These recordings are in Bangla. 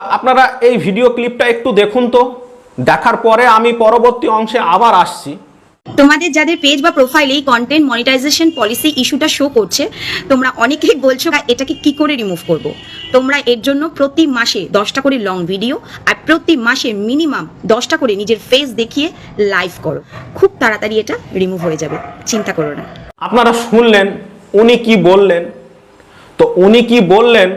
আপনারা এই ভিডিও ক্লিপটা একটু দেখুন তো। দেখার পরে আমি পরবর্তী অংশে আবার আসছি। তোমাদের যাদের পেজ বা প্রোফাইলে এই কন্টেন্ট মনিটাইজেশন পলিসি ইস্যুটা শো করছে তোমরা অনেকেই বলছো "না, এটাকে কি করে রিমুভ করব। তোমরা এর জন্য প্রতি মাসে দশটা করে লং ভিডিও আর প্রতি মাসে মিনিমাম দশটা করে নিজের ফেস দেখিয়ে লাইভ করো। খুব তাড়াতাড়ি এটা রিমুভ হয়ে যাবে। চিন্তা করো না। আপনারা শুনলেন উনি কি বললেন? তো উনি কি বললেন?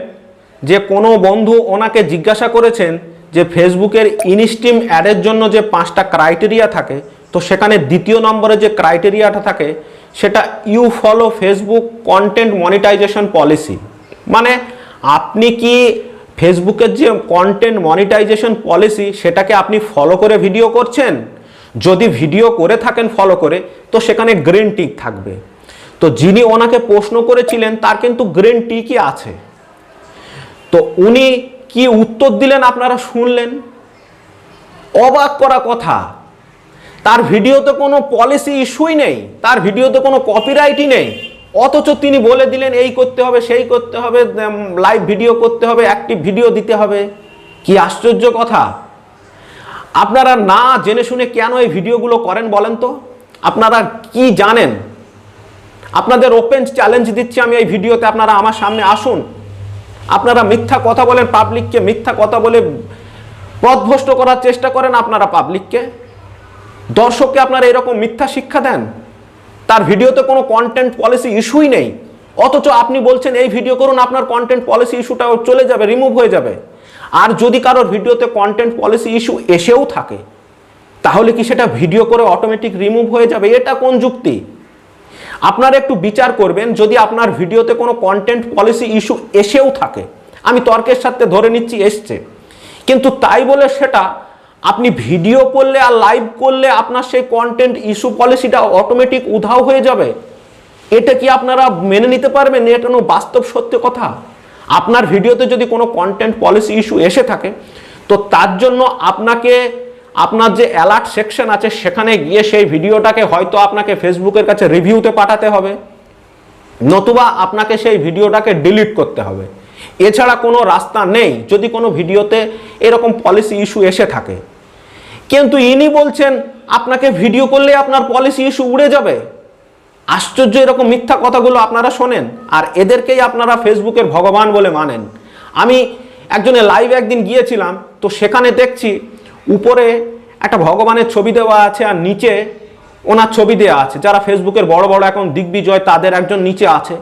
যে কোনো বন্ধু ওনাকে জিজ্ঞাসা করেছেন যে ফেসবুকের ইনস্টিম অ্যাডের জন্য যে পাঁচটা ক্রাইটেরিয়া থাকে, তো সেখানে দ্বিতীয় নম্বরে যে ক্রাইটেরিয়াটা থাকে, সেটা you follow Facebook content monetization policy. মানে আপনি কি ফেসবুকের যে কন্টেন্ট মনিটাইজেশন পলিসি, সেটাকে আপনি ফলো করে ভিডিও করছেন? যদি ভিডিও করে থাকেন ফলো করে, তো সেখানে গ্রিন টিক থাকবে। তো যিনি ওনাকে প্রশ্ন করেছিলেন, তার কিন্তু গ্রিন টিকই আছে। তো উনি কি উত্তর দিলেন আপনারা শুনলেন? অবাক করা কথা। তার ভিডিওতে কোনো পলিসি ইস্যুই নেই, তার ভিডিওতে কোনো কপিরাইটই নেই। অথচ তিনি বলে দিলেন, এই করতে হবে, সেই করতে হবে লাইভ ভিডিও করতে হবে অ্যাক্টিভ ভিডিও দিতে হবে। কি আশ্চর্য কথা। আপনারা না জেনে শুনে কেন এই ভিডিওগুলো করেন বলেন তো? আপনারা কি জানেন? আপনাদের ওপেন চ্যালেঞ্জ দিচ্ছি আমি এই ভিডিওতে, আপনারা আমার সামনে আসুন। আপনারা মিথ্যা কথা বলেন পাবলিককে মিথ্যা কথা বলে পথভ্রষ্ট করার চেষ্টা করেন আপনারা পাবলিককে দর্শককে আপনারা এরকম মিথ্যা শিক্ষা দেন, তার ভিডিওতে কোনো কন্টেন্ট পলিসি ইস্যুই নেই। অথচ আপনি বলছেন, এই ভিডিও করুন, আপনার কন্টেন্ট পলিসি ইস্যুটা চলে যাবে রিমুভ হয়ে যাবে। আর যদি কারোর ভিডিওতে কন্টেন্ট পলিসি ইস্যু এসেও থাকে, তাহলে কি সেটা ভিডিও করে অটোমেটিক রিমুভ হয়ে যাবে? এটা কোন যুক্তি? আপনারা একটু বিচার করবেন, যদি আপনার ভিডিওতে কোনো কন্টেন্ট পলিসি ইস্যু এসেও থাকে। আমি তর্কের সাথে ধরে নিচ্ছি, এসছে। কিন্তু তাই বলে সেটা, আপনি ভিডিও করলে আর লাইভ করলে আপনার সেই কন্টেন্ট ইস্যু পলিসিটা অটোমেটিক উধাও হয়ে যাবে। এটা কি আপনারা মেনে নিতে পারবেন? এটা কোনো বাস্তব সত্য কথা? আপনার ভিডিওতে যদি কোনো কন্টেন্ট পলিসি ইস্যু এসে থাকে, তো তার জন্য আপনাকে আপনার যে অ্যালার্ট সেকশন আছে, সেখানে গিয়ে সেই ভিডিওটাকে হয়তো আপনাকে ফেসবুকের কাছে রিভিউতে পাঠাতে হবে, নতুবা আপনাকে সেই ভিডিওটাকে ডিলিট করতে হবে। এছাড়া কোনো রাস্তা নেই, যদি কোনো ভিডিওতে এরকম পলিসি ইস্যু এসে থাকে। কিন্তু ইনি বলছেন, আপনাকে ভিডিও করলে আপনার পলিসি ইস্যু উড়ে যাবে। আশ্চর্য এরকম মিথ্যা কথাগুলো আপনারা শোনেন, আর এদেরকেই আপনারা ফেসবুকের ভগবান বলে মানেন। আমি একজনের লাইভ একদিন গিয়েছিলাম, তো সেখানে দেখছি উপরে একটা ভগবানের ছবি দেওয়া আছে আর নিচে ওনার ছবি দেওয়া আছে। যারা ফেসবুকের বড় বড় এখন দিগ্বিজয়, তাদের একজন নিচে আছে।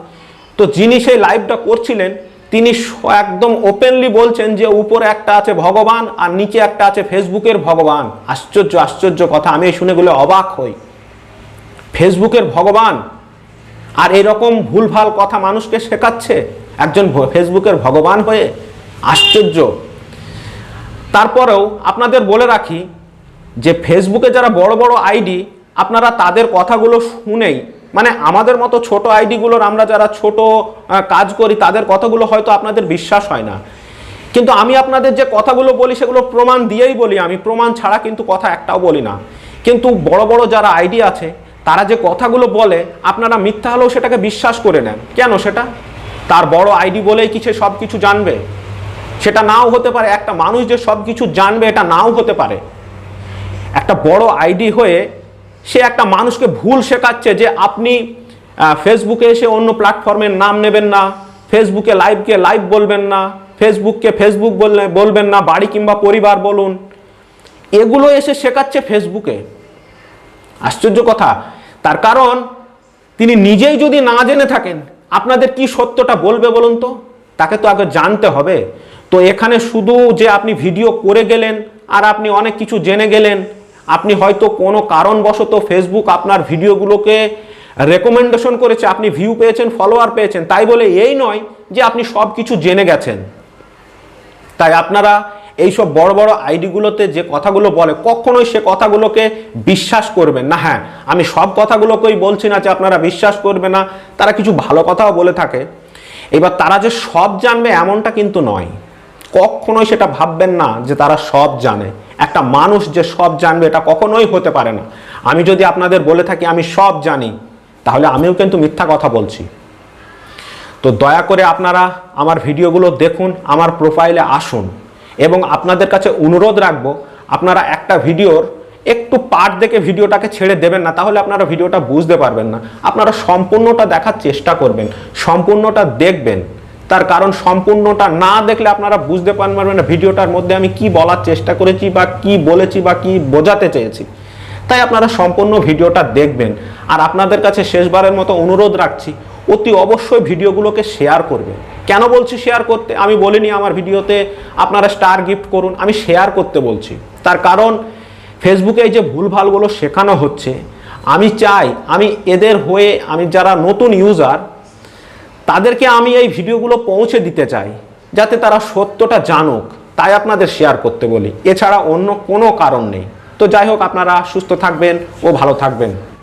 তো যিনি সেই লাইভটা করছিলেন, তিনি একদম ওপেনলি বলছেন যে উপরে একটা আছে ভগবান আর নিচে একটা আছে ফেসবুকের ভগবান। আশ্চর্য আশ্চর্য কথা, আমি এই শুনে গেলে অবাক হই। ফেসবুকের ভগবান? আর এরকম ভুলভাল কথা মানুষকে শেখাচ্ছে? একজন ফেসবুকের ভগবান হয়ে? আশ্চর্য। তারপরেও আপনাদের বলে রাখি যে ফেসবুকে যারা বড় বড় আইডি আপনারা তাদের কথাগুলো শুনেই মানে আমাদের মতো ছোট আইডিগুলোর আমরা যারা ছোট কাজ করি, তাদের কথাগুলো হয়তো আপনাদের বিশ্বাস হয় না। কিন্তু আমি আপনাদের যে কথাগুলো বলি, সেগুলো প্রমাণ দিয়েই বলি। আমি প্রমাণ ছাড়া কিন্তু কথা একটাও বলি না। কিন্তু বড় বড় যারা আইডি আছে, তারা যে কথাগুলো বলে, আপনারা মিথ্যা হলেও সেটাকে বিশ্বাস করে নেন। কেন সেটা? তার বড় আইডি বলেই কি সে সব কিছু জানবে? সেটা নাও হতে পারে, একটা মানুষ যে সব কিছু জানবে এটা নাও হতে পারে। একটা বড় আইডি হয়ে সে একটা মানুষকে ভুল শেখাচ্ছে যে আপনি ফেসবুকে এসে অন্য প্ল্যাটফর্মের নাম নেবেন না, ফেসবুকে লাইভকে লাইভ বলবেন না, ফেসবুককে ফেসবুক বললে, বলবেন না, বাড়ি কিংবা পরিবার বলুন। এগুলো এসে শেখাচ্ছে ফেসবুকে। আশ্চর্য কথা। তার কারণ, তিনি নিজেই যদি না জেনে থাকেন, আপনাদের কি সত্যটা বলবে বলুন তো? তাকে তো আগে জানতে হবে। তো এখানে শুধু যে আপনি ভিডিও করে গেলেন আর আপনি অনেক কিছু জেনে গেলেন, আপনি হয়তো কোনো কারণবশত ফেসবুক আপনার ভিডিওগুলোকে রেকমেন্ডেশন করেছে, আপনি ভিউ পেয়েছেন ফলোয়ার পেয়েছেন, তাই বলে এই নয় যে আপনি সব কিছু জেনে গেছেন। তাই আপনারা এইসব বড় বড় আইডিগুলোতে যে কথাগুলো বলে, কখনোই সে কথাগুলোকে বিশ্বাস করবেন না। হ্যাঁ আমি সব কথাগুলোকেই বলছি না যে আপনারা বিশ্বাস করবে না, তারা কিছু ভালো কথাও বলে থাকে। এবার তারা যে সব জানবে এমনটা কিন্তু নয়। কখনোই সেটা ভাববেন না যে তারা সব জানে। একটা মানুষ যে সব জানবে এটা কখনোই হতে পারে না। আমি যদি আপনাদের বলে থাকি, আমি সব জানি, তাহলে আমিও কিন্তু মিথ্যা কথা বলছি। তো দয়া করে আপনারা আমার ভিডিওগুলো দেখুন, আমার প্রোফাইলে আসুন। এবং আপনাদের কাছে অনুরোধ রাখব, আপনারা একটা ভিডিওর একটু পার্ট দেখে ভিডিওটাকে ছেড়ে দেবেন না, তাহলে আপনারা ভিডিওটা বুঝতে পারবেন না। আপনারা সম্পূর্ণটা দেখার চেষ্টা করবেন, সম্পূর্ণটা দেখবেন। তার কারণ সম্পূর্ণটা না দেখলে আপনারা বুঝতে পারবেন না ভিডিওটার মধ্যে আমি কি বলার চেষ্টা করেছি বা কি বলেছি বা কি বোঝাতে চেয়েছি। তাই আপনারা সম্পূর্ণ ভিডিওটা দেখবেন। আর আপনাদের কাছে শেষবারের মতো অনুরোধ রাখছি, অতি অবশ্যই ভিডিওগুলোকে শেয়ার করবেন। কেন বলছি শেয়ার করতে? আমি বলিনি আমার ভিডিওতে আপনারা স্টার গিফট করুন, আমি শেয়ার করতে বলছি। তার কারণ ফেসবুকে এই যে ভুলভালগুলো শেখানো হচ্ছে, আমি চাই, আমি এদের হয়ে, আমি যারা নতুন ইউজার তাদেরকে আমি এই ভিডিওগুলো পৌঁছে দিতে চাই, যাতে তারা সত্যটা জানুক, তাই আপনাদের শেয়ার করতে বলি। এছাড়া অন্য কোনো কারণ নেই। তো যাই হোক, আপনারা সুস্থ থাকবেন ও ভালো থাকবেন।